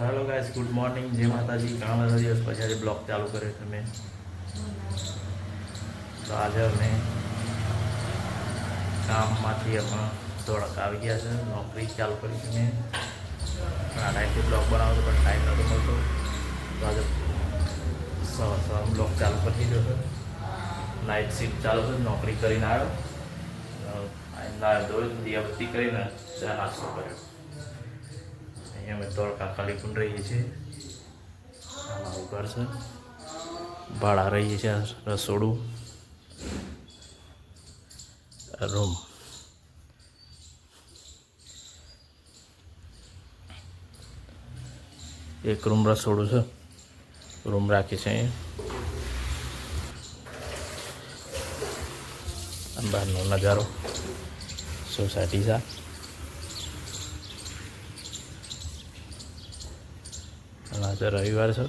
તો hello guys good morning જય માતાજી ઘણા બધા દિવસ પછી આજે બ્લોગ ચાલુ કર્યો છે મેં તો આજે અમે કામમાંથી અમે થોડાક આવી ગયા છે નોકરી ચાલુ કરી છે મેં આ ટાઈમથી બ્લોગ બનાવો તો પણ ટાઈમ નહોતો મળતો તો આજે સવાર બ્લોગ ચાલુ કરી દીધો છે નાઇટ શિફ્ટ ચાલુ છે નોકરી કરીને આવ્યો ના ધોઈ દિયાબત્તી કરીને ચા નાસ્તો કર્યો અહીંયા અમે ધોળકા પણ રહીએ છીએ. અમારું ઘર છે. ભાડા રહીએ છીએ રસોડું. રૂમ. એક રૂમ રસોડું છે. રૂમ રાખી છે બહારનો નજારો. સોસાયટી છે અને આજે રવિવાર છે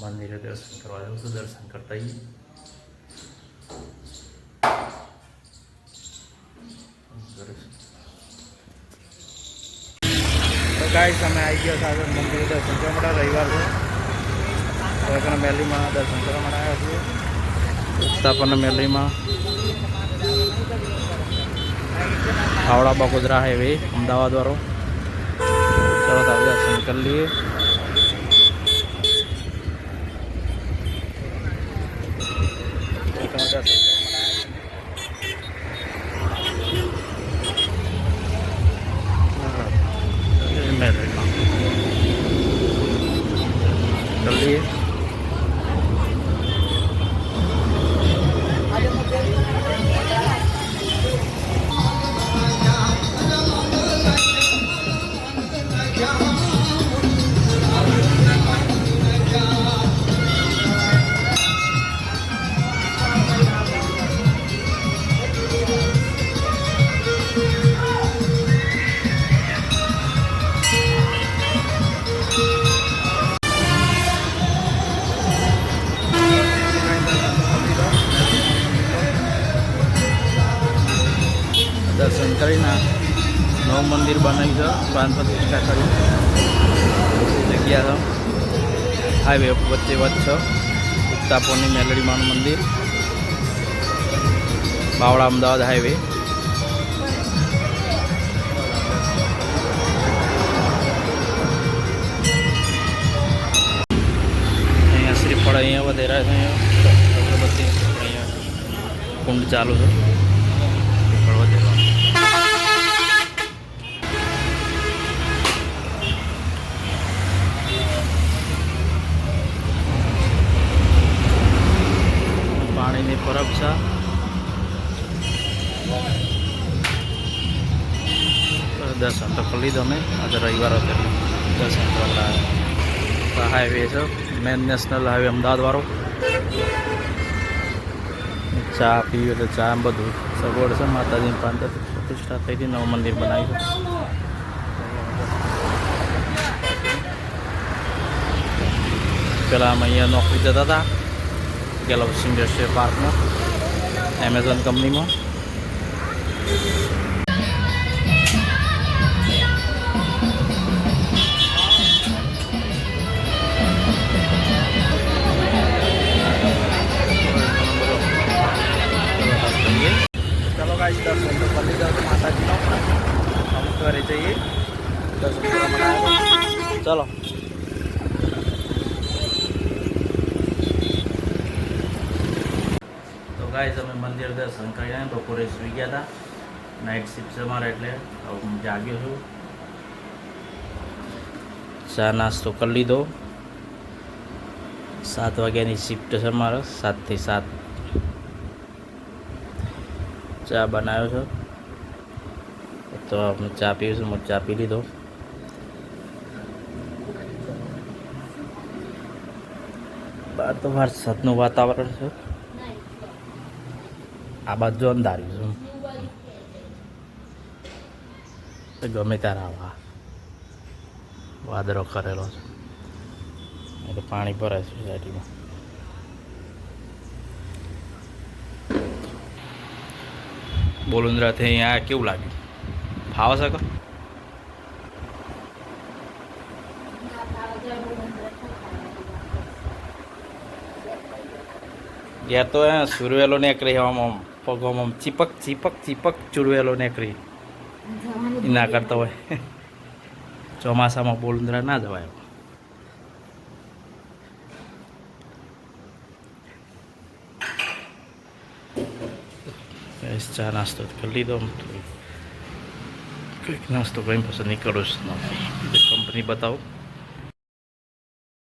મંદિરે દર્શન કરવા જવું છું દર્શન કરતા તો ગાઈસ અમે આવી ગયા સાથે મંદિરે દર્શન કરવા માટે રવિવાર છે તો એકને મેલીમાં દર્શન કરવા માટે આવ્યા છીએ ઉત્તાપન મેલીમાં હાવડા બગોદરા હાઈવે અમદાવાદ વાળો ચલો તાવ કરી લઈએ દર્શન કરીને નવું મંદિર બનાવ્યું છે. પ્રાણ પ્રતિષ્ઠા કરી. જગ્યા છે હાઈવે વચ્ચે વચ્ચ ઉત્તાપોની મેલડી માનું મંદિર. બાવળા અમદાવાદ હાઈવે અહીંયા શ્રીફળ અહીંયા વધેરા છે. અહીંયા અગરબત્તી અહીંયા કુંડ ચાલુ છે. પાણીની પરબછા દર્શન તો કરી લીધો અમે. આજે રવિવાર હતો દર્શન કરવા હાઈવે છે. મેન નેશનલ હાઈવે અમદાવાદવાળો ચા પીવી એટલે ચા એમ બધું સગવડ છે. માતાજીની પાંચ પ્રતિષ્ઠા થઈ હતી નવું મંદિર બનાવ્યું પેલા અમે અહીંયા નોકરી જતા હતા. ગેલેક્સી ઇન્ડસ્ટ્રીયલ પાર્કમાં એમેઝોન કંપનીમાં ચલો ગાઈસ દર્શન તો કરી દો માતાજીનો. અમુક ઘરે જઈએ. દર્શન. ચલો. ગાઈસ, અમે મંદિર દર્શન કરીને બપોરે સુઈ ગયા હતા નાઇટ શિફ્ટ અમારે એટલે હું જાગ્યો છું. ચા નાસ્તો કરી લીધો. સાત વાગ્યાની શિફ્ટ છે મારે સાતથી સાત. ચા બનાવ્યો છે. તો હું ચા છું હું ચા પી લીધો. બહાર તો વરસાદનું વાતાવરણ છે. આ બાજુ અંધાર્યું છે. ગમે ત્યારે આવા. વાદળો કરેલો છે. એટલે પાણી ભરાય સોસાયટીમાં. બોલુંદ્રાથી અહીંયા કેવું લાગ્યું? ફાવે છે યાર તો હે સુરવેલો એક રહેવામાં પગોમાં ચીપક ચીપક ચીપક ચૂડવેલો નીકળી ના કરતો હોય. ચોમાસામાં બોલુંદરા ના જવાય. ચા નાસ્તો કરી લીધો. કંઈક નાસ્તો કંઈ પછી નીકળું જ નથી કંપની બતાવું.